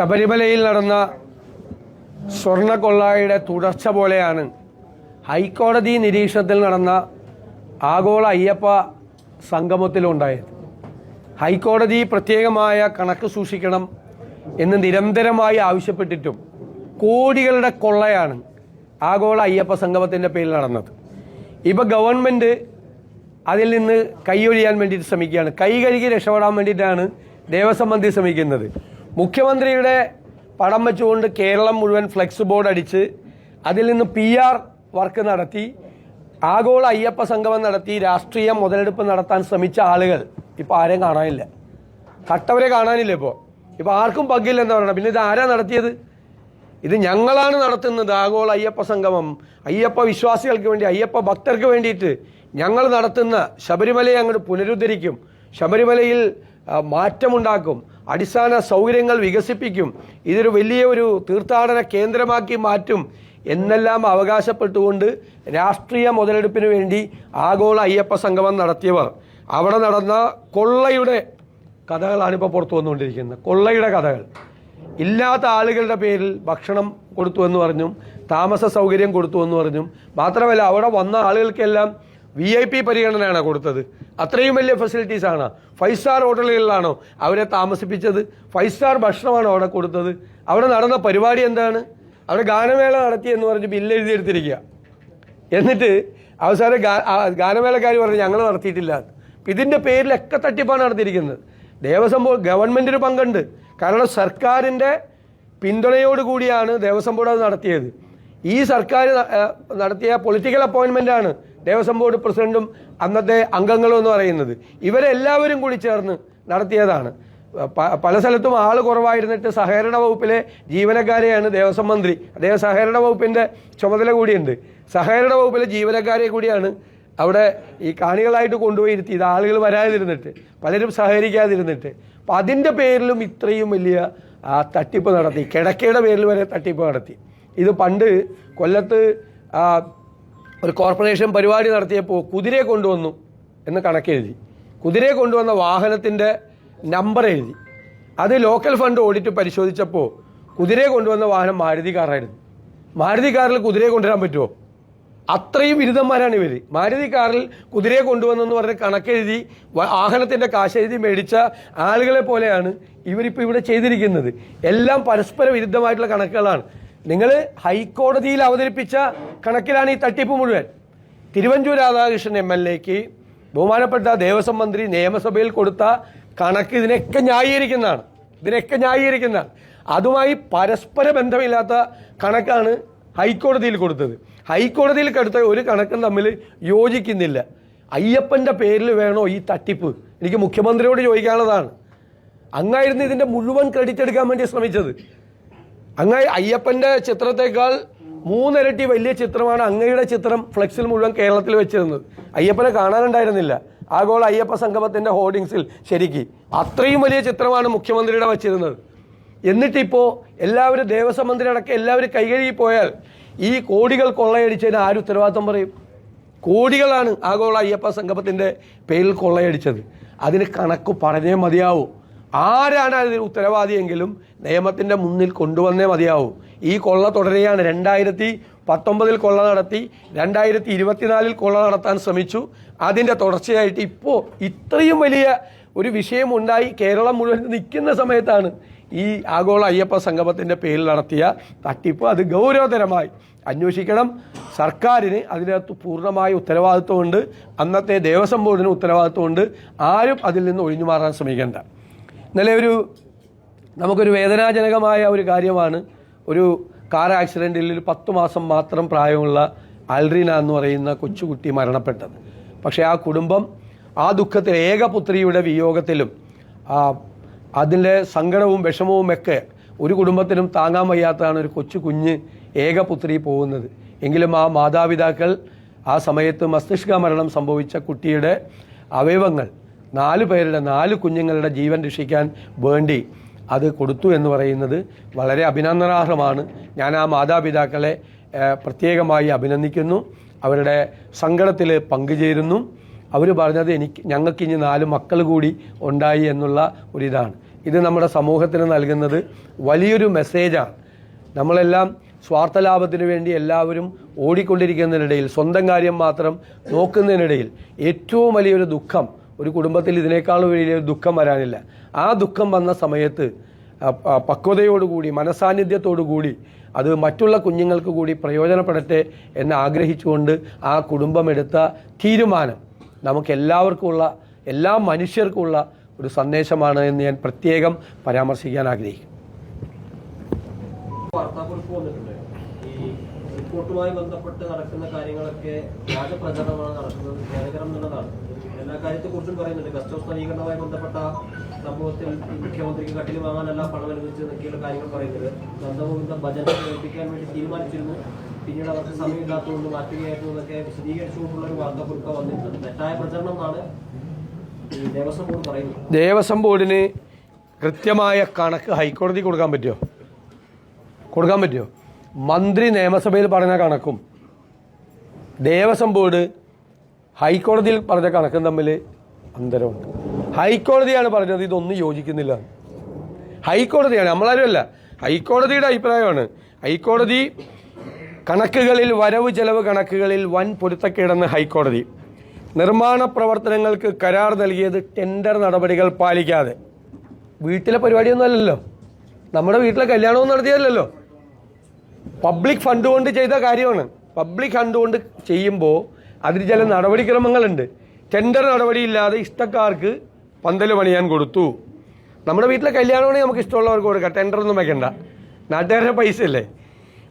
ശബരിമലയിൽ നടന്ന സ്വർണക്കൊള്ളയുടെ തുടർച്ച പോലെയാണ് ഹൈക്കോടതി നിരീക്ഷണത്തിൽ നടന്ന ആഗോള അയ്യപ്പ സംഗമത്തിലുണ്ടായത്. ഹൈക്കോടതി പ്രത്യേകമായ കണക്ക് സൂക്ഷിക്കണം എന്ന് നിരന്തരമായി ആവശ്യപ്പെട്ടിട്ടും കോടികളുടെ കൊള്ളയാണ് ആഗോള അയ്യപ്പ സംഗമത്തിന്റെ പേരിൽ നടന്നത്. ഇപ്പോൾ ഗവൺമെന്റ് അതിൽ നിന്ന് കൈയൊഴിയാൻ വേണ്ടിയിട്ട് ശ്രമിക്കുകയാണ്. കൈ കഴുകി രക്ഷപ്പെടാൻ വേണ്ടിയിട്ടാണ് ദേവസ്വം മന്ത്രി ശ്രമിക്കുന്നത്. മുഖ്യമന്ത്രിയുടെ പടം വെച്ചുകൊണ്ട് കേരളം മുഴുവൻ ഫ്ലെക്സ് ബോർഡ് അടിച്ച് അതിൽ നിന്ന് പി ആർ വർക്ക് നടത്തി ആഗോള അയ്യപ്പ സംഗമം നടത്തി രാഷ്ട്രീയ മുതലെടുപ്പ് നടത്താൻ ശ്രമിച്ച ആളുകൾ ഇപ്പോൾ ആരെയും കാണാനില്ല. കട്ടവരെ കാണാനില്ല ഇപ്പോൾ ഇപ്പോൾ ആർക്കും പങ്കില്ലെന്ന് പറയണം പിന്നെ ഇത് ആരാ നടത്തിയത്? ഇത് ഞങ്ങളാണ് നടത്തുന്നത് ആഗോള അയ്യപ്പ സംഗമം. അയ്യപ്പ വിശ്വാസികൾക്ക് വേണ്ടി അയ്യപ്പ ഭക്തർക്ക് വേണ്ടിയിട്ട് ഞങ്ങൾ നടത്തുന്ന ശബരിമലയെ അങ്ങോട്ട് പുനരുദ്ധരിക്കും. ശബരിമലയിൽ മാറ്റമുണ്ടാക്കും. അടിസ്ഥാന സൗകര്യങ്ങൾ വികസിപ്പിക്കും. ഇതൊരു വലിയ ഒരു തീർത്ഥാടന കേന്ദ്രമാക്കി മാറ്റും എന്നെല്ലാം അവകാശപ്പെട്ടുകൊണ്ട് രാഷ്ട്രീയ മുതലെടുപ്പിന് വേണ്ടി ആഗോള അയ്യപ്പ സംഗമം നടത്തിയവർ. അവിടെ നടന്ന കൊള്ളയുടെ കഥകളാണ് ഇപ്പോൾ പുറത്തു വന്നുകൊണ്ടിരിക്കുന്നത്. കൊള്ളയുടെ കഥകൾ. ഇല്ലാത്ത ആളുകളുടെ പേരിൽ ഭക്ഷണം കൊടുത്തു എന്ന് പറഞ്ഞും താമസ സൗകര്യം കൊടുത്തു എന്ന് പറഞ്ഞും. മാത്രമല്ല അവിടെ വന്ന ആളുകൾക്കെല്ലാം വി ഐ പി പരിഗണനയാണ് കൊടുത്തത്. അത്രയും വലിയ ഫെസിലിറ്റീസ് ആണ്. ഫൈവ് സ്റ്റാർ ഹോട്ടലുകളിലാണോ അവരെ താമസിപ്പിച്ചത്? ഫൈവ് സ്റ്റാർ ഭക്ഷണമാണോ അവിടെ കൊടുത്തത്? അവിടെ നടന്ന പരിപാടി എന്താണ്? അവിടെ ഗാനമേള നടത്തി എന്ന് പറഞ്ഞ് ബില്ല് എഴുതിയെടുത്തിരിക്കുക. എന്നിട്ട് അവസാനം ഗാനമേളക്കാർ പറഞ്ഞു ഞങ്ങൾ നടത്തിയിട്ടില്ല. ഇതിന്റെ പേരിലൊക്കെ തട്ടിപ്പാണ് നടത്തിയിരിക്കുന്നത്. ദേവസ്വം ബോർഡ് ഗവൺമെന്റിന് പങ്കുണ്ട്. കാരണം സർക്കാരിന്റെ പിന്തുണയോടുകൂടിയാണ് ദേവസ്വം ബോർഡ് അത് നടത്തിയത്. ഈ സർക്കാർ നടത്തിയ പൊളിറ്റിക്കൽ അപ്പോയിൻമെന്റ് ആണ്. ദേവസ്വം ബോർഡ് പ്രസിഡന്റും അന്നത്തെ അംഗങ്ങളും എന്ന് പറയുന്നത്. ഇവരെല്ലാവരും കൂടി ചേർന്ന് നടത്തിയതാണ്. പല സ്ഥലത്തും ആൾ കുറവായിരുന്നിട്ട് സഹകരണ വകുപ്പിലെ ജീവനക്കാരെയാണ് ദേവസ്വം മന്ത്രി. അദ്ദേഹം സഹകരണ വകുപ്പിന്റെ ചുമതല കൂടിയുണ്ട്. സഹകരണ വകുപ്പിലെ ജീവനക്കാരെ കൂടിയാണ് അവിടെ ഈ കാണികളായിട്ട് കൊണ്ടുപോയി ഇരുത്തിയത് ആളുകൾ വരാതിരുന്നിട്ട് പലരും സഹകരിക്കാതിരുന്നിട്ട്. അപ്പം അതിന്റെ പേരിലും ഇത്രയും വലിയ ആ, തട്ടിപ്പ് നടത്തി കിടക്കയുടെ പേരിൽ വരെ തട്ടിപ്പ് നടത്തി. ഇത് പണ്ട് കൊല്ലത്ത് ഒരു കോർപ്പറേഷൻ പരിപാടി നടത്തിയപ്പോൾ കുതിരയെ കൊണ്ടുവന്നു എന്ന് കണക്കെഴുതി. കുതിരയെ കൊണ്ടുവന്ന വാഹനത്തിന്റെ നമ്പർ എഴുതി. അത് ലോക്കൽ ഫണ്ട് ഓഡിറ്റ് പരിശോധിച്ചപ്പോൾ കുതിരയെ കൊണ്ടുവന്ന വാഹനം മാരുതി കാറായിരുന്നു. മാരുതി കാറിൽ കുതിരയെ കൊണ്ടുവരാൻ പറ്റുമോ അത്രയും ബിരുദന്മാരാണ് ഇവർ മാരുതി കാറിൽ കുതിരയെ കൊണ്ടുവന്നെന്ന് പറഞ്ഞ് കണക്കെഴുതി വാഹനത്തിന്റെ കാശെഴുതി മേടിച്ച ആളുകളെ പോലെയാണ് ഇവരിപ്പോൾ ഇവിടെ ചെയ്തിരിക്കുന്നത്. എല്ലാം പരസ്പര വിരുദ്ധമായിട്ടുള്ള കണക്കുകളാണ്. നിങ്ങൾ ഹൈക്കോടതിയിൽ അവതരിപ്പിച്ച കണക്കിലാണ് ഈ തട്ടിപ്പ് മുഴുവൻ. തിരുവഞ്ചൂർ രാധാകൃഷ്ണൻ എം എൽ എക്ക് ബഹുമാനപ്പെട്ട ദേവസ്വം മന്ത്രി നിയമസഭയിൽ കൊടുത്ത കണക്ക് ഇതിനൊക്കെ ന്യായീകരിക്കുന്നതാണ്. ഇതിനൊക്കെ ന്യായീകരിക്കുന്നതാണ്. അതുമായി പരസ്പര ബന്ധമില്ലാത്ത കണക്കാണ് ഹൈക്കോടതിയിൽ കൊടുത്തത്. ഹൈക്കോടതിയിൽ കടുത്ത ഒരു കണക്കും തമ്മിൽ യോജിക്കുന്നില്ല. അയ്യപ്പന്റെ പേരിൽ വേണോ ഈ തട്ടിപ്പ്? എനിക്ക് മുഖ്യമന്ത്രിയോട് ചോദിക്കാനുള്ളതാണ്. അങ്ങായിരുന്നു ഇതിന്റെ മുഴുവൻ ക്രെഡിറ്റ് എടുക്കാൻ വേണ്ടി ശ്രമിച്ചത്. അങ്ങ അയ്യപ്പന്റെ ചിത്രത്തെക്കാൾ മൂന്നിരട്ടി വലിയ ചിത്രമാണ് അങ്ങയുടെ ചിത്രം ഫ്ലെക്സിൽ മുഴുവൻ കേരളത്തിൽ വെച്ചിരുന്നത്. അയ്യപ്പനെ കാണാനുണ്ടായിരുന്നില്ല. ആഗോള അയ്യപ്പ സംഗമത്തിന്റെ ഹോർഡിങ്സിൽ ശരിക്ക് അത്രയും വലിയ ചിത്രമാണ് മുഖ്യമന്ത്രിയുടെ വച്ചിരുന്നത്. എന്നിട്ടിപ്പോൾ എല്ലാവരും ദേവസ്വം മന്ത്രി അടക്കം എല്ലാവരും കൈകഴുകി പോയാൽ ഈ കോടികൾ കൊള്ളയടിച്ചതിന് ആര് ഉത്തരവാദിത്വം പറയും? കോടികളാണ് ആഗോള അയ്യപ്പ സംഗമത്തിന്റെ പേരിൽ കൊള്ളയടിച്ചത്. അതിന് കണക്ക് പറഞ്ഞേ മതിയാവൂ. ആരാണ് അതിന് ഉത്തരവാദിയെങ്കിലും നിയമത്തിന്റെ മുന്നിൽ കൊണ്ടുവന്നേ മതിയാവും. ഈ കൊള്ള തുടരുകയാണ്. രണ്ടായിരത്തി പത്തൊമ്പതിൽ കൊള്ള നടത്തി രണ്ടായിരത്തി ഇരുപത്തിനാലിൽ കൊള്ള നടത്താൻ ശ്രമിച്ചു. അതിന്റെ തുടർച്ചയായിട്ട് ഇപ്പോൾ ഇത്രയും വലിയ ഒരു വിഷയമുണ്ടായി. കേരളം മുഴുവൻ നിൽക്കുന്ന സമയത്താണ് ഈ ആഗോള അയ്യപ്പ സംഗമത്തിന്റെ പേരിൽ നടത്തിയ തട്ടിപ്പ്. അത് ഗൗരവതരമായി അന്വേഷിക്കണം. സർക്കാരിന് അതിനകത്ത് പൂർണമായ ഉത്തരവാദിത്വമുണ്ട്. അന്നത്തെ ദേവസ്വം ബോർഡിന് ഉത്തരവാദിത്വമുണ്ട്. ആരും അതിൽ നിന്ന് ഒഴിഞ്ഞു മാറാൻ ശ്രമിക്കേണ്ട. ഇന്നലെ ഒരു നമുക്കൊരു വേദനാജനകമായ ഒരു കാര്യമാണ്. ഒരു കാർ ആക്സിഡന്റിൽ ഒരു പത്ത് മാസം മാത്രം പ്രായമുള്ള അൽറീന എന്ന് പറയുന്ന കൊച്ചുകുട്ടി മരണപ്പെട്ടത്. പക്ഷേ ആ കുടുംബം ആ ദുഃഖത്തിൽ ഏകപുത്രിയുടെ വിയോഗത്തിലും അതിന്റെ സങ്കടവും വിഷമവും ഒക്കെ ഒരു കുടുംബത്തിനും താങ്ങാൻ വയ്യാത്തതാണ് ഒരു കൊച്ചു കുഞ്ഞ് ഏകപുത്രി പോകുന്നത്. എങ്കിലും ആ മാതാപിതാക്കൾ ആ സമയത്ത് മസ്തിഷ്ക മരണം സംഭവിച്ച കുട്ടിയുടെ അവയവങ്ങൾ നാല് പേരുടെ നാല് കുഞ്ഞുങ്ങളുടെ ജീവൻ രക്ഷിക്കാൻ വേണ്ടി അത് കൊടുത്തു എന്ന് പറയുന്നത് വളരെ അഭിനന്ദനാർഹമാണ്. ഞാൻ ആ മാതാപിതാക്കളെ പ്രത്യേകമായി അഭിനന്ദിക്കുന്നു. അവരുടെ സങ്കടത്തിൽ പങ്കുചേരുന്നു. അവർ പറഞ്ഞത് എനിക്ക് ഞങ്ങൾക്ക് ഇനി നാല് മക്കൾ കൂടി ഉണ്ടായി എന്നുള്ള ഒരിതാണ്. ഇത് നമ്മുടെ സമൂഹത്തിന് നൽകുന്നത് വലിയൊരു മെസ്സേജാണ്. നമ്മളെല്ലാം സ്വാർത്ഥ ലാഭത്തിന് വേണ്ടി എല്ലാവരും ഓടിക്കൊണ്ടിരിക്കുന്നതിനിടയിൽ സ്വന്തം കാര്യം മാത്രം നോക്കുന്നതിനിടയിൽ ഏറ്റവും വലിയൊരു ദുഃഖം ഒരു കുടുംബത്തിൽ ഇതിനേക്കാൾ വലിയ ദുഃഖം വരാനില്ല. ആ ദുഃഖം വന്ന സമയത്ത് പക്വതയോടുകൂടി മനസാന്നിധ്യത്തോടുകൂടി അത് മറ്റുള്ള കുഞ്ഞുങ്ങൾക്ക് കൂടി പ്രയോജനപ്പെടട്ടെ എന്ന് ആഗ്രഹിച്ചുകൊണ്ട് ആ കുടുംബമെടുത്ത തീരുമാനം നമുക്കെല്ലാവർക്കുമുള്ള എല്ലാ മനുഷ്യർക്കുമുള്ള ഒരു സന്ദേശമാണ് എന്ന് ഞാൻ പ്രത്യേകം പരാമർശിക്കാൻ ആഗ്രഹിക്കുന്നു. വാർത്താക്കുറിപ്പ് ഈ റിപ്പോർട്ടുമായി ബന്ധപ്പെട്ട് നടക്കുന്ന കാര്യങ്ങളൊക്കെ വ്യാജപ്രചരണമാണ് നടക്കുന്നത്. ഖേദകരം എന്നുള്ളതാണ്. എല്ലാ കാര്യത്തെക്കുറിച്ചും പറയുന്നുണ്ട്. ഗസ്റ്റ് ഹൗസ് നവീകരണവുമായി ബന്ധപ്പെട്ട സംഭവത്തിൽ മുഖ്യമന്ത്രിക്ക് കട്ടിൽ വാങ്ങാനല്ല പണം അനുവദിച്ച് എന്നൊക്കെയുള്ള കാര്യങ്ങൾ പറയുന്നത്. നന്ദഗോവിന്ദ ബജറ്റ് കേൾപ്പിക്കാൻ വേണ്ടി തീരുമാനിച്ചിരുന്നു. പിന്നീട് അവർക്ക് സമയമില്ലാത്തതുകൊണ്ട് മാറ്റുകയായിരുന്നു എന്നൊക്കെ വിശദീകരിച്ചുകൊണ്ടുള്ള ഒരു വാർത്താക്കുറിപ്പ് വന്നിട്ടുണ്ട് തെറ്റായ പ്രചരണം എന്നാണ് ദേവസ്വം ബോർഡ് പറയുന്നത്. ദേവസ്വം ബോർഡിന് കൃത്യമായ കണക്ക് ഹൈക്കോടതി കൊടുക്കാൻ പറ്റുമോ? കൊടുക്കാൻ പറ്റുമോ? മന്ത്രി നിയമസഭയിൽ പറഞ്ഞ കണക്കും ദേവസ്വം ബോർഡ് ഹൈക്കോടതിയിൽ പറഞ്ഞ കണക്കും തമ്മിൽ അന്തരമുണ്ട്. ഹൈക്കോടതിയാണ് പറഞ്ഞത് ഇതൊന്നും യോജിക്കുന്നില്ല. ഹൈക്കോടതിയാണ് നമ്മളാരും അല്ല. ഹൈക്കോടതിയുടെ അഭിപ്രായമാണ്. ഹൈക്കോടതി കണക്കുകളിൽ വരവ് ചെലവ് കണക്കുകളിൽ വൻ പൊരുത്തക്കേടെന്ന് ഹൈക്കോടതി. നിർമ്മാണ പ്രവർത്തനങ്ങൾക്ക് കരാർ നൽകിയത് ടെൻഡർ നടപടികൾ പാലിക്കാതെ. വീട്ടിലെ പരിപാടിയൊന്നും അല്ലല്ലോ. നമ്മുടെ വീട്ടിലെ കല്യാണവും നടത്തിയതല്ലോ പബ്ലിക് ഫണ്ട് കൊണ്ട് ചെയ്ത കാര്യമാണ്. പബ്ലിക് ഫണ്ട് കൊണ്ട് ചെയ്യുമ്പോൾ അതിന് ചില നടപടിക്രമങ്ങളുണ്ട്. ടെൻഡർ നടപടിയില്ലാതെ ഇഷ്ടക്കാർക്ക് പന്തൽ പണിയാൻ കൊടുത്തു. നമ്മുടെ വീട്ടിലെ കല്യാണമാണെങ്കിൽ നമുക്ക് ഇഷ്ടമുള്ളവർക്ക് കൊടുക്കാം. ടെൻഡർ ഒന്നും വെക്കണ്ട. നാട്ടുകാരുടെ പൈസ അല്ലേ?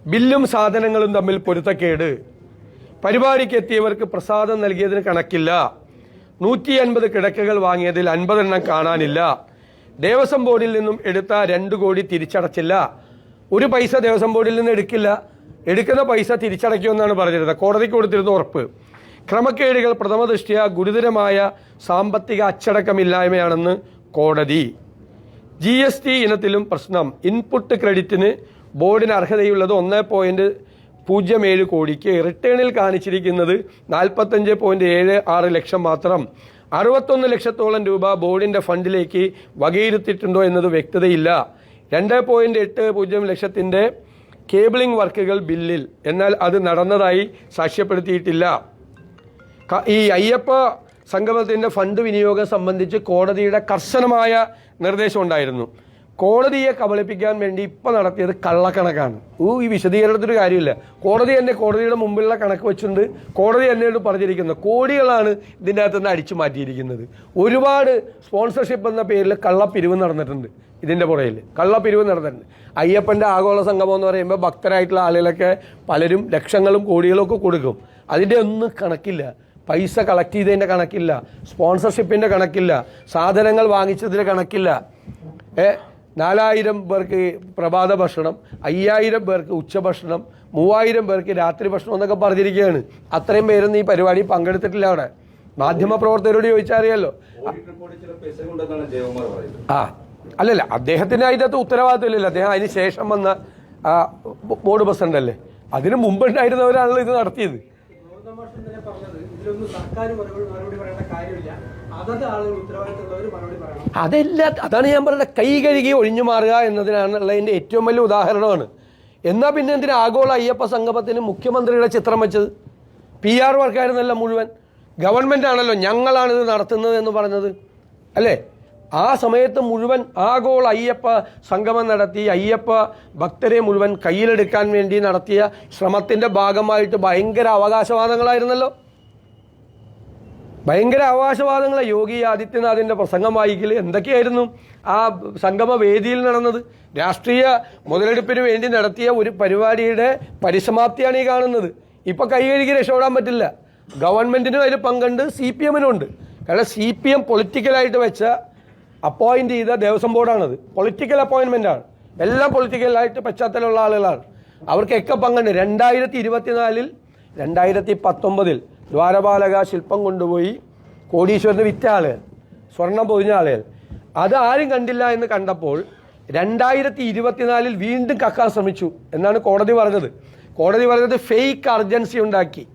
ബില്ലും സാധനങ്ങളും തമ്മിൽ പൊരുത്തക്കേട്. പരിപാടിക്ക് എത്തിയവർക്ക് പ്രസാദം നൽകിയതിന് കണക്കില്ല. നൂറ്റി അൻപത് കിടക്കകൾ വാങ്ങിയതിൽ അൻപതെണ്ണം കാണാനില്ല. ദേവസ്വം ബോർഡിൽ നിന്നും എടുത്ത രണ്ട് കോടി തിരിച്ചടച്ചില്ല. ഒരു പൈസ ദേവസ്വം ബോർഡിൽ നിന്ന് എടുക്കില്ല. എടുക്കുന്ന പൈസ തിരിച്ചടയ്ക്കുമെന്നാണ് പറഞ്ഞിരുന്നത്. കോടതിക്ക് കൊടുത്തിരുന്ന ഉറപ്പ്. ക്രമക്കേടുകൾ പ്രഥമ ദൃഷ്ട്യാ ഗുരുതരമായ സാമ്പത്തിക അച്ചടക്കമില്ലായ്മയാണെന്ന് കോടതി. ജി എസ് ടി ഇനത്തിലും പ്രശ്നം. ഇൻപുട്ട് ക്രെഡിറ്റിന് ബോർഡിന് അർഹതയുള്ളത് ഒന്ന് പോയിന്റ് പൂജ്യം ഏഴ് കോടിക്ക്. റിട്ടേണിൽ കാണിച്ചിരിക്കുന്നത് നാൽപ്പത്തഞ്ച് പോയിന്റ് ഏഴ് ആറ് ലക്ഷം മാത്രം. അറുപത്തൊന്ന് ലക്ഷത്തോളം രൂപ ബോർഡിന്റെ ഫണ്ടിലേക്ക് വകയിരുത്തിയിട്ടുണ്ടോ എന്നത് വ്യക്തതയില്ല. രണ്ട് പോയിന്റ് എട്ട് പൂജ്യം ലക്ഷത്തിന്റെ കേബിളിംഗ് വർക്കുകൾ ബില്ലിൽ. എന്നാൽ അത് നടന്നതായി സാക്ഷ്യപ്പെടുത്തിയിട്ടില്ല. ഈ അയ്യപ്പ സംഗമത്തിന്റെ ഫണ്ട് വിനിയോഗം സംബന്ധിച്ച് കോടതിയുടെ കർശനമായ നിർദ്ദേശം ഉണ്ടായിരുന്നു. കോടതിയെ കബളിപ്പിക്കാൻ വേണ്ടി ഇപ്പം നടത്തിയത് കള്ളക്കണക്കാണ്. ഓ ഈ വിശദീകരണത്തിന് കാര്യമില്ല. കോടതി തന്നെ കോടതിയുടെ മുമ്പിലുള്ള കണക്ക് വെച്ചിട്ടുണ്ട്. കോടതി എന്നോട് പറഞ്ഞിരിക്കുന്നത് കോടികളാണ് ഇതിന്റെ അകത്ത് നിന്ന് അടിച്ചു മാറ്റിയിരിക്കുന്നത്. ഒരുപാട് സ്പോൺസർഷിപ്പ് എന്ന പേരിൽ കള്ളപ്പിരിവ് നടന്നിട്ടുണ്ട് ഇതിന്റെ പുറയിൽ കള്ളപ്പിരിവ് നടന്നിട്ടുണ്ട്. അയ്യപ്പന്റെ ആഗോള സംഗമം എന്ന് പറയുമ്പോൾ ഭക്തരായിട്ടുള്ള ആളുകളൊക്കെ പലരും ലക്ഷങ്ങളും കോടികളും ഒക്കെ കൊടുക്കും. അതിന്റെ ഒന്നും കണക്കില്ല. പൈസ കളക്ട് ചെയ്തതിന്റെ കണക്കില്ല. സ്പോൺസർഷിപ്പിന്റെ കണക്കില്ല. സാധനങ്ങൾ വാങ്ങിച്ചതിന്റെ കണക്കില്ല. ഏ നാലായിരം പേർക്ക് പ്രഭാത ഭക്ഷണം അയ്യായിരം പേർക്ക് ഉച്ചഭക്ഷണം മൂവായിരം പേർക്ക് രാത്രി ഭക്ഷണം എന്നൊക്കെ പറഞ്ഞിരിക്കുകയാണ്. അത്രയും പേരൊന്നും ഈ പരിപാടി പങ്കെടുത്തിട്ടില്ല അവിടെ. മാധ്യമ പ്രവർത്തകരോട് ചോദിച്ചാൽ അറിയാലോ ആ അല്ലല്ല അദ്ദേഹത്തിന് അതിനകത്ത് ഉത്തരവാദിത്തമില്ലല്ലോ അദ്ദേഹം അതിന് ശേഷം വന്ന ബോർഡ് പ്രസിഡന്റ് അല്ലേ? അതിന് മുമ്പുണ്ടായിരുന്നവരാണല്ലോ ഇത് നടത്തിയത്. അതെല്ലാ അതാണ് ഞാൻ പറയുന്നത് കൈ കഴുകി ഒഴിഞ്ഞു മാറുക എന്നതിനാണുള്ള എന്റെ ഏറ്റവും വലിയ ഉദാഹരണമാണ്. എന്നാൽ പിന്നെ എന്തിനാ ആഗോള അയ്യപ്പ സംഗമത്തിന് മുഖ്യമന്ത്രിയുടെ ചിത്രം വെച്ചത്? പി ആർ വർക്കായിരുന്നല്ല മുഴുവൻ. ഗവൺമെന്റ് ആണല്ലോ ഞങ്ങളാണിത് നടത്തുന്നത് എന്ന് പറഞ്ഞത്. അല്ലേ? ആ സമയത്ത് മുഴുവൻ ആഗോള അയ്യപ്പ സംഗമം നടത്തി അയ്യപ്പ ഭക്തരെ മുഴുവൻ കയ്യിലെടുക്കാൻ വേണ്ടി നടത്തിയ ശ്രമത്തിന്റെ ഭാഗമായിട്ട് ഭയങ്കര അവകാശവാദങ്ങളായിരുന്നല്ലോ. ഭയങ്കര അവകാശവാദങ്ങളെ യോഗി ആദിത്യനാഥിന്റെ പ്രസംഗം വായിക്കൽ എന്തൊക്കെയായിരുന്നു? ആ സംഗമ വേദിയിൽ നടന്നത്. രാഷ്ട്രീയ മുതലെടുപ്പിന് വേണ്ടി നടത്തിയ ഒരു പരിപാടിയുടെ പരിസമാപ്തിയാണ് ഈ കാണുന്നത്. ഇപ്പം കൈകഴുകി രക്ഷപ്പെടാൻ പറ്റില്ല. ഗവൺമെന്റിനും അതിൽ പങ്കുണ്ട് സി പി എമ്മിനും ഉണ്ട്. കാരണം സി പി എം പൊളിറ്റിക്കലായിട്ട് വെച്ച അപ്പോയിന്റ് ചെയ്ത ദേവസ്വം ബോർഡാണത്. പൊളിറ്റിക്കൽ അപ്പോയിന്റ്മെന്റ് ആണ്. എല്ലാം പൊളിറ്റിക്കലായിട്ട് പശ്ചാത്തലമുള്ള ആളുകളാണ്. അവർക്കൊക്കെ പങ്കുണ്ട് രണ്ടായിരത്തി ഇരുപത്തിനാലിൽ രണ്ടായിരത്തി പത്തൊമ്പതിൽ ദ്വാരപാലക ശില്പം കൊണ്ടുപോയി കോടീശ്വരന് വിറ്റ ആളുകൾ സ്വർണം പൊതിഞ്ഞ ആളുകൾ. അത് ആരും കണ്ടില്ല എന്ന് കണ്ടപ്പോൾ രണ്ടായിരത്തി ഇരുപത്തിനാലിൽ വീണ്ടും കക്കാൻ ശ്രമിച്ചു എന്നാണ് കോടതി പറഞ്ഞത്. കോടതി പറഞ്ഞത് ഫേക്ക് അർജൻസി ഉണ്ടാക്കി.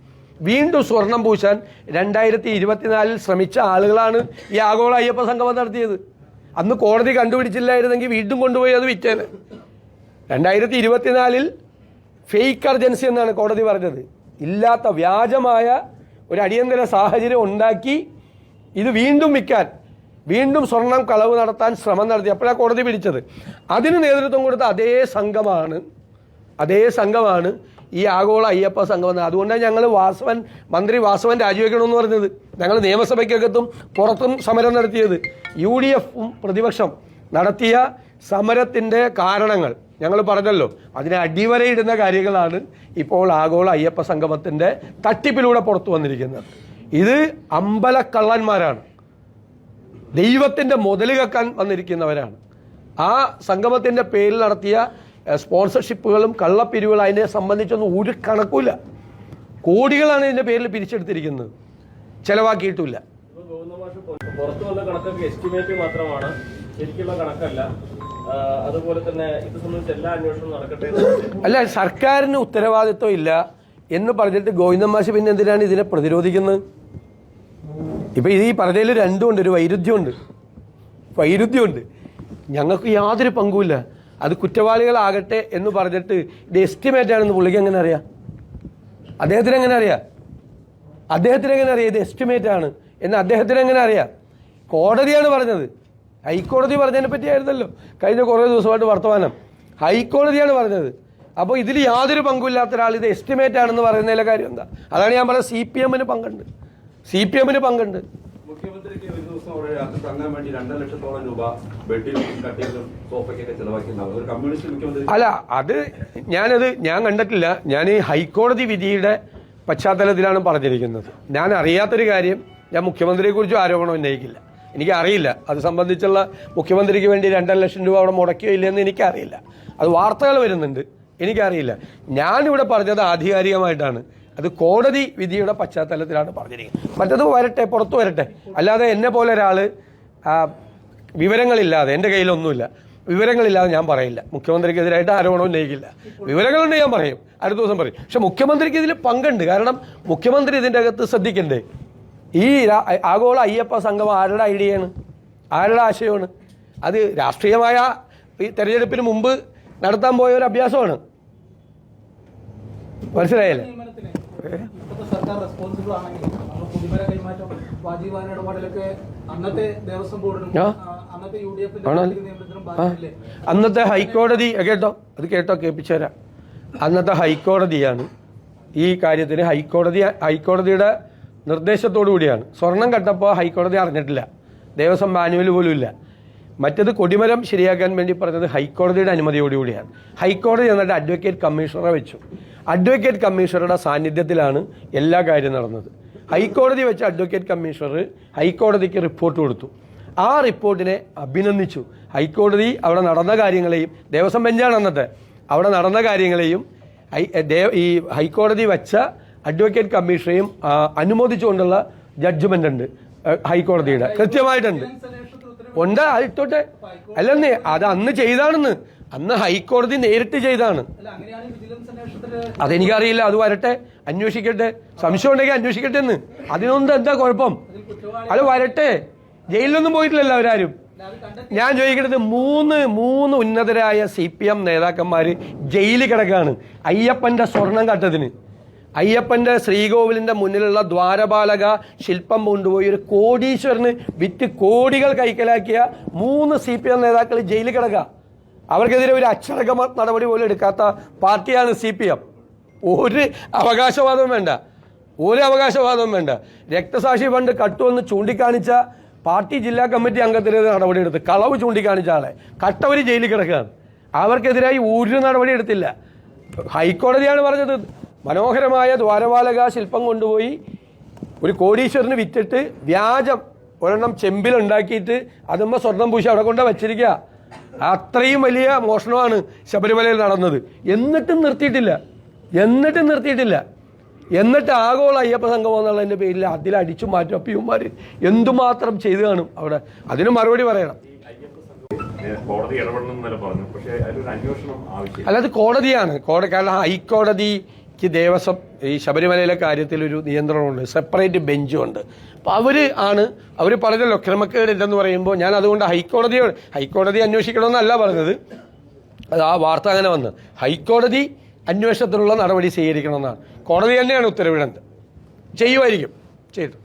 വീണ്ടും സ്വർണം പൂശാൻ രണ്ടായിരത്തി ഇരുപത്തിനാലിൽ ശ്രമിച്ച ആളുകളാണ് ഈ ആഗോള അയ്യപ്പ സംഗമം നടത്തിയത്. അന്ന് കോടതി കണ്ടുപിടിച്ചില്ലായിരുന്നെങ്കിൽ വീണ്ടും കൊണ്ടുപോയി അത് വിറ്റേന് രണ്ടായിരത്തി ഇരുപത്തിനാലിൽ ഫേക്ക് അർജൻസി എന്നാണ് കോടതി പറഞ്ഞത്. ഇല്ലാത്ത വ്യാജമായ ഒരു അടിയന്തര സാഹചര്യം ഉണ്ടാക്കി ഇത് വീണ്ടും വിൽക്കാൻ വീണ്ടും സ്വർണം കളവ് നടത്താൻ ശ്രമം നടത്തി. അപ്പോഴാണ് കോടതി പിടിച്ചത്. അതിന് നേതൃത്വം കൊടുത്ത അതേ സംഘമാണ് അതേ സംഘമാണ് ഈ ആഗോള അയ്യപ്പ സംഘം എന്ന് അതുകൊണ്ടാണ് ഞങ്ങൾ വാസവൻ മന്ത്രി വാസവൻ രാജിവെക്കണമെന്ന് പറഞ്ഞത്. ഞങ്ങൾ നിയമസഭയ്ക്കകത്തും പുറത്തും സമരം നടത്തിയത്. യു ഡി എഫും പ്രതിപക്ഷം നടത്തിയ സമരത്തിന്റെ കാരണങ്ങൾ ഞങ്ങൾ പറഞ്ഞല്ലോ. അതിനെ അടിവരയിടുന്ന കാര്യങ്ങളാണ് ഇപ്പോൾ ആഗോള അയ്യപ്പ സംഗമത്തിന്റെ തട്ടിപ്പിലൂടെ പുറത്തു വന്നിരിക്കുന്നത്. ഇത് അമ്പലക്കള്ളന്മാരാണ്. ദൈവത്തിന്റെ മുതൽ കക്കാൻ വന്നിരിക്കുന്നവരാണ്. ആ സംഗമത്തിന്റെ പേരിൽ നടത്തിയ സ്പോൺസർഷിപ്പുകളും കള്ളപ്പിരിവുകളും അതിനെ സംബന്ധിച്ചൊന്നും ഒരു കണക്കുമില്ല. കോടികളാണ് ഇതിന്റെ പേരിൽ പിരിച്ചെടുത്തിരിക്കുന്നത്. ചിലവാക്കിയിട്ടില്ല പുറത്തു വന്ന കണക്കൊക്കെ എസ്റ്റിമേറ്റ് മാത്രമാണ്. ശരിക്കുള്ള കണക്കല്ല. അതുപോലെ തന്നെ ഇത് സംബന്ധിച്ച് എല്ലാ അന്വേഷണവും നടക്കട്ടെ അല്ല സർക്കാരിന് ഉത്തരവാദിത്വം ഇല്ല എന്ന് പറഞ്ഞിട്ട് ഗോവിന്ദൻ മാഷ് പിന്നെ എന്തിനാണ് ഇതിനെ പ്രതിരോധിക്കുന്നത്? ഇപ്പൊ ഇത് ഈ പറഞ്ഞതിൽ രണ്ടുമുണ്ട് ഒരു വൈരുദ്ധ്യമുണ്ട്. വൈരുദ്ധ്യമുണ്ട്. ഞങ്ങൾക്ക് യാതൊരു പങ്കുമില്ല. അത് കുറ്റവാളികളാകട്ടെ എന്ന് പറഞ്ഞിട്ട് ഇത് എസ്റ്റിമേറ്റ് ആണെന്ന് പുള്ളിക്ക് എങ്ങനെ അറിയാം? അദ്ദേഹത്തിന് എങ്ങനെ അറിയാം? അദ്ദേഹത്തിന് എങ്ങനെ അറിയാം ഇത് എസ്റ്റിമേറ്റ് ആണ് എന്ന് അദ്ദേഹത്തിന് എങ്ങനെ അറിയാം? കോടതിയാണ് പറഞ്ഞത്. ഹൈക്കോടതി പറഞ്ഞതിനെ പറ്റിയായിരുന്നല്ലോ കഴിഞ്ഞ കുറേ ദിവസമായിട്ട് വർത്തമാനം. ഹൈക്കോടതിയാണ് പറഞ്ഞത്. അപ്പോൾ ഇതിൽ യാതൊരു പങ്കുമില്ലാത്ത ഒരാൾ ഇത് എസ്റ്റിമേറ്റ് ആണെന്ന് പറയുന്നതിലെ കാര്യം എന്താ? അതാണ് ഞാൻ പറഞ്ഞത് സി പി എമ്മിന് പങ്കുണ്ട്. സി പി എമ്മിന് പങ്കുണ്ട്. ഒരു രാത്രി തങ്ങാൻ വേണ്ടി രണ്ടര ലക്ഷത്തോളം രൂപ ബെഡിൽ കട്ടിലും സോഫയ്ക്കൊക്കെ ചെലവാക്കിയിട്ടുണ്ടാവും. ഒരു കമ്മ്യൂണിസ്റ്റ് മുഖ്യമന്ത്രി അല്ല അത് ഞാനത് ഞാൻ കണ്ടിട്ടില്ല. ഞാൻ ഈ ഹൈക്കോടതി വിധിയുടെ പശ്ചാത്തലത്തിലാണ് പറഞ്ഞിരിക്കുന്നത്. ഞാൻ അറിയാത്തൊരു കാര്യം ഞാൻ മുഖ്യമന്ത്രിയെക്കുറിച്ചും ആരോപണം ഉന്നയിക്കില്ല. എനിക്ക് അറിയില്ല അത് സംബന്ധിച്ചുള്ള മുഖ്യമന്ത്രിക്ക് വേണ്ടി രണ്ടര ലക്ഷം രൂപ അവിടെ മുടക്കിയോ ഇല്ലെന്ന് എനിക്കറിയില്ല. അത് വാർത്തകൾ വരുന്നുണ്ട്. എനിക്കറിയില്ല. ഞാനിവിടെ പറഞ്ഞത് ആധികാരികമായിട്ടാണ്. അത് കോടതി വിധിയുടെ പശ്ചാത്തലത്തിലാണ് പറഞ്ഞിരിക്കുന്നത്. മറ്റത് വരട്ടെ പുറത്തു വരട്ടെ. അല്ലാതെ എന്നെ പോലെ ഒരാൾ വിവരങ്ങളില്ലാതെ എന്റെ കയ്യിലൊന്നുമില്ല. വിവരങ്ങളില്ലാതെ ഞാൻ പറയില്ല. മുഖ്യമന്ത്രിക്കെതിരായിട്ട് ആരോപണം ഉന്നയിക്കില്ല. വിവരങ്ങളുണ്ട് ഞാൻ പറയും. അടുത്ത ദിവസം പറയും. പക്ഷെ മുഖ്യമന്ത്രിക്ക് ഇതിൽ പങ്കുണ്ട്. കാരണം മുഖ്യമന്ത്രി ഇതിന്റെ അകത്ത് ശ്രദ്ധിക്കണ്ടേ? ഈ ആഗോള അയ്യപ്പ സംഘം ആരുടെ ഐഡിയയാണ്? ആരുടെ ആശയമാണ്? അത് രാഷ്ട്രീയമായ ഈ തെരഞ്ഞെടുപ്പിന് മുമ്പ് നടത്താൻ പോയ ഒരു അഭ്യാസമാണ്. മനസ്സിലായല്ലേ? സർക്കാർ റെസ്പോൺസിബിൾ ആണെങ്കിൽ നമ്മൾ കുടിമര കൈമാറ്റം വാജീവാന ഇടപാടിലൊക്കെ അന്നത്തെ ദേവസ്വം ബോർഡിനും അന്നത്തെ യു ഡി എഫിന്റെ അന്നത്തെ ഹൈക്കോടതി കേട്ടോ? അത് കേട്ടോ കേൾപ്പിച്ചുതരാം. അന്നത്തെ ഹൈക്കോടതിയാണ് ഈ കാര്യത്തിന് ഹൈക്കോടതി ഹൈക്കോടതിയുടെ നിർദ്ദേശത്തോടു കൂടിയാണ്. സ്വർണം കട്ടപ്പോൾ ഹൈക്കോടതി അറിഞ്ഞിട്ടില്ല. ദേവസ്വം മാനുവൽ പോലും ഇല്ല. മറ്റത് കൊടിമരം ശരിയാക്കാൻ വേണ്ടി പറഞ്ഞത് ഹൈക്കോടതിയുടെ അനുമതിയോടുകൂടിയാണ് ഹൈക്കോടതി എന്നിട്ട് അഡ്വക്കേറ്റ് കമ്മീഷണറെ വെച്ചു. അഡ്വക്കേറ്റ് കമ്മീഷണറുടെ സാന്നിധ്യത്തിലാണ് എല്ലാ കാര്യം നടന്നത്. ഹൈക്കോടതി വെച്ച അഡ്വക്കേറ്റ് കമ്മീഷണർ ഹൈക്കോടതിക്ക് റിപ്പോർട്ട് കൊടുത്തു. ആ റിപ്പോർട്ടിനെ അഭിനന്ദിച്ചു. ഹൈക്കോടതി അവിടെ നടന്ന കാര്യങ്ങളെയും ദേവസ്വം ബെഞ്ചാണ് അന്നത്തെ അവിടെ നടന്ന കാര്യങ്ങളെയും ഈ ഹൈക്കോടതി വച്ച അഡ്വക്കേറ്റ് കമ്മീഷനെയും അനുമോദിച്ചുകൊണ്ടുള്ള ജഡ്ജ്മെന്റ് ഉണ്ട് ഹൈക്കോടതിയുടെ. കൃത്യമായിട്ടുണ്ട്. ഉണ്ട് ആയിട്ടോട്ടെ അല്ലെന്നേ അത് അന്ന് ചെയ്താണെന്ന് അന്ന് ഹൈക്കോടതി നേരിട്ട് ചെയ്താണ് അതെനിക്കറിയില്ല അത് വരട്ടെ. അന്വേഷിക്കട്ടെ. സംശയം ഉണ്ടെങ്കിൽ അന്വേഷിക്കട്ടെ എന്ന്. അതിനൊന്നും എന്താ കുഴപ്പം? അത് വരട്ടെ. ജയിലിലൊന്നും പോയിട്ടില്ലല്ലോ അവരാരും. ഞാൻ ചോദിക്കുന്നത് മൂന്ന് മൂന്ന് ഉന്നതരായ സി പി എം നേതാക്കന്മാർ ജയിലിൽ കിടക്കാണ് അയ്യപ്പന്റെ സ്വർണം കട്ടതിന്. അയ്യപ്പന്റെ ശ്രീകോവിലിന്റെ മുന്നിലുള്ള ദ്വാരപാലക ശില്പം കൊണ്ടുപോയി ഒരു കോടീശ്വരന് വിറ്റ് കോടികൾ കൈക്കലാക്കിയ മൂന്ന് സി പി എം നേതാക്കൾ ജയിലിൽ കിടക്കുക. അവർക്കെതിരെ ഒരു അച്ചടക്ക നടപടി പോലും എടുക്കാത്ത പാർട്ടിയാണ് സി പി എം. ഒരു അവകാശവാദവും വേണ്ട. ഒരു അവകാശവാദവും വേണ്ട. രക്തസാക്ഷി ഫണ്ട് കട്ടുവെന്ന് ചൂണ്ടിക്കാണിച്ച പാർട്ടി ജില്ലാ കമ്മിറ്റി അംഗത്തിനെതിരെ നടപടിയെടുത്ത് കളവ് ചൂണ്ടിക്കാണിച്ച ആളെ. കട്ടവർ ജയിലിൽ കിടക്കുകയാണ്. അവർക്കെതിരായി ഒരു നടപടി എടുത്തില്ല. ഹൈക്കോടതിയാണ് പറഞ്ഞത്. മനോഹരമായ ദ്വാരപാലക ശില്പം കൊണ്ടുപോയി ഒരു കോടീശ്വരന് വിറ്റിട്ട് വ്യാജം ഒരെണ്ണം ചെമ്പിലുണ്ടാക്കിയിട്ട് അതുമ്പോൾ സ്വർണം പൂശി അവിടെ കൊണ്ടാണ് വെച്ചിരിക്കുക. അത്രയും വലിയ മോഷണമാണ് ശബരിമലയിൽ നടന്നത്. എന്നിട്ടും നിർത്തിയിട്ടില്ല. എന്നിട്ടും നിർത്തിയിട്ടില്ല. എന്നിട്ട് ആഗോള അയ്യപ്പ സംഗമം എന്നുള്ളതിന്റെ പേരിൽ അതിൽ അടിച്ചു മാറ്റും അപ്പിയന്മാർ എന്തുമാത്രം ചെയ്തു കാണും അവിടെ. അതിന് മറുപടി പറയണം. അല്ലാതെ കോടതിയാണ്. കോടതി കാരണം ഹൈക്കോടതിക്ക് ദേവസ്വം ഈ ശബരിമലയിലെ കാര്യത്തിൽ ഒരു നിയന്ത്രണമുണ്ട്. സെപ്പറേറ്റ് ബെഞ്ചുണ്ട് അപ്പോൾ അവർ ആണ്. അവർ പറഞ്ഞല്ലോ ക്രമക്കേടില്ലെന്ന് പറയുമ്പോൾ ഞാൻ അതുകൊണ്ട് ഹൈക്കോടതിയോട് ഹൈക്കോടതി അന്വേഷിക്കണമെന്നല്ല പറഞ്ഞത്. അത് ആ വാർത്ത അങ്ങനെ വന്ന്. ഹൈക്കോടതി അന്വേഷണത്തിനുള്ള നടപടി സ്വീകരിക്കണമെന്നാണ്. കോടതി തന്നെയാണ് ഉത്തരവിടുന്നത്. ചെയ്യുമായിരിക്കും. ചെയ്തു.